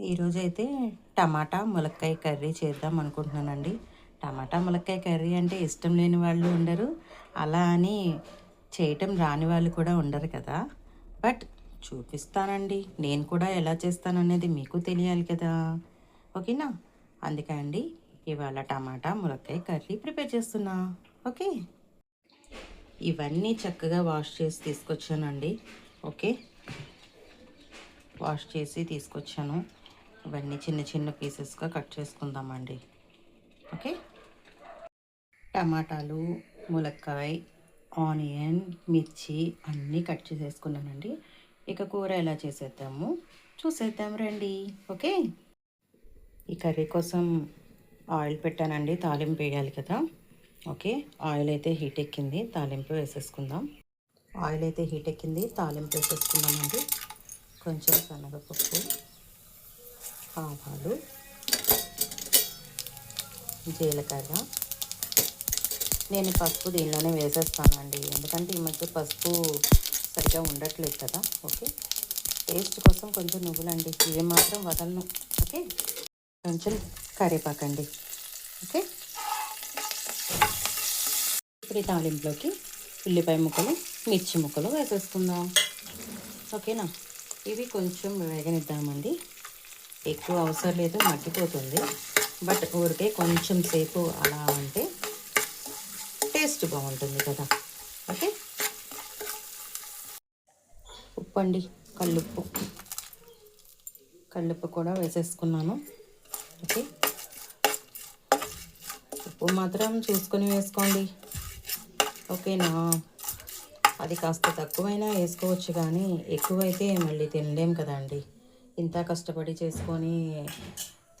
ఈరోజు అయితే టమాటా ములక్కాయ కర్రీ చేద్దాం అనుకుంటున్నానండి. టమాటా ములక్కాయ కర్రీ అంటే ఇష్టం లేని వాళ్ళు ఉండరు. అలా అని చేయటం రాని వాళ్ళు కూడా ఉండరు కదా. బట్ చూపిస్తానండి. నేను కూడా ఎలా చేస్తాననేది మీకు తెలియాలి కదా. ఓకేనా? అందుకే అండి ఇవాళ టమాటా ములక్కాయ కర్రీ ప్రిపేర్ చేస్తున్నా. ఓకే? ఇవన్నీ చక్కగా వాష్ చేసి తీసుకొచ్చానండి. ఓకే? వాష్ చేసి తీసుకొచ్చాను. ఇవన్నీ చిన్న చిన్న పీసెస్గా కట్ చేసుకుందామండి. ఓకే? టమాటాలు ములక్కాయ ఆనియన్ మిర్చి అన్నీ కట్ చేసేసుకున్నానండి. ఇక కూర ఎలా చేసేద్దాము? చూసేద్దాం రండి. ఓకే? ఈ కర్రీ కోసం ఆయిల్ పెట్టానండి. తాలింపు వేయాలి కదా. ఓకే? ఆయిల్ అయితే హీట్ ఎక్కింది. తాలింపు వేసేసుకుందాం. ఆయిల్ అయితే హీట్ ఎక్కింది. తాలింపు వేసేసుకుందామండి. కొంచెం శనగపప్పు ఆవాలు జీలకర్ర. నేను పసుపు దీనిలోనే వేసేస్తానండి. ఎందుకంటే ఈ మధ్య పసుపు సరిగా ఉండట్లేదు కదా. ఓకే. టేస్ట్ కోసం కొంచెం నువ్వులండి. ఇవి మాత్రం వదలను. ఓకే. కొంచెం కరివేపాకండి. ఓకే. ఇప్పుడు ఈ తాలింపులోకి ఉల్లిపాయ ముక్కలు మిర్చి ముక్కలు వేసేసుకుందాం. ఓకేనా? ఇవి కొంచెం వేగనిద్దామండి. ఎక్కువ అవసరం లేదు మగ్గిపోతుంది. బట్ ఊరికే కొంచెం సేపు అలా అంటే టేస్ట్ బాగుంటుంది కదా. ఓకే? ఉప్పు అండి కల్లుప్పు. కల్లుప్పు కూడా వేసేసుకున్నాను. ఓకే? ఉప్పు మాత్రం చూసుకొని వేసుకోండి. ఓకేనా? అది కాస్త తక్కువైనా వేసుకోవచ్చు కానీ ఎక్కువైతే మళ్ళీ తినలేం కదండి. ఇంత కష్టపడి చేసుకొని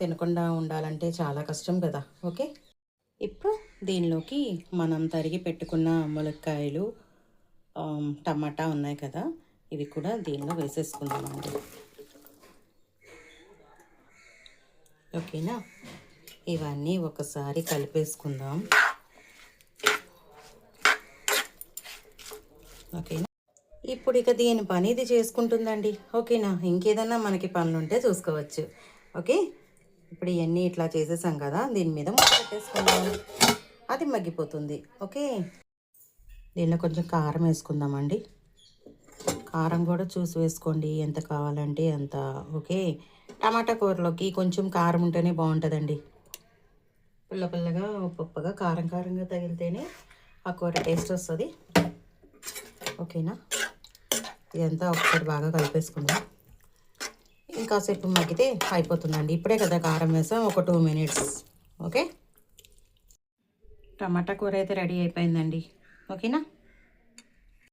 తినకుండా ఉండాలంటే చాలా కష్టం కదా ఓకే? ఇప్పుడు దీనిలోకి మనం తరిగి పెట్టుకున్న ములక్కాయలు టమాటా ఉన్నాయి కదా ఇవి కూడా దీనిలో వేసేసుకుందామండి ఓకేనా? ఇవన్నీ ఒకసారి కలిపేసుకుందాం. ఓకేనా? ఇప్పుడు ఇక దీని పని ఇది చేసుకుంటుందండి. ఓకేనా? ఇంకేదన్నా మనకి పనులు ఉంటే చూసుకోవచ్చు. ఓకే? ఇప్పుడు ఇవన్నీ ఇట్లా చేసేసాం కదా దీని మీద పెట్టేసుకుందాం. అది మగ్గిపోతుంది. ఓకే? దీనిలో కొంచెం కారం వేసుకుందామండి. కారం కూడా చూసి వేసుకోండి ఎంత కావాలంటే అంత. ఓకే? టమాటా కూరలోకి కొంచెం కారం ఉంటేనే బాగుంటుందండి. పుల్ల పుల్లగా ఉప్పుగా కారం కారంగా తగిలితేనే ఆ కూర టేస్ట్ వస్తుంది. ఓకేనా? ఇదంతా ఒకసారి బాగా కలిపేసుకుందాం. ఇంకాసేపు మగ్గితే అయిపోతుందండి. ఇప్పుడే కదా కారం వేసాం ఒక టూ మినిట్స్ ఓకే టమాటా కూర అయితే రెడీ అయిపోయిందండి. ఓకేనా?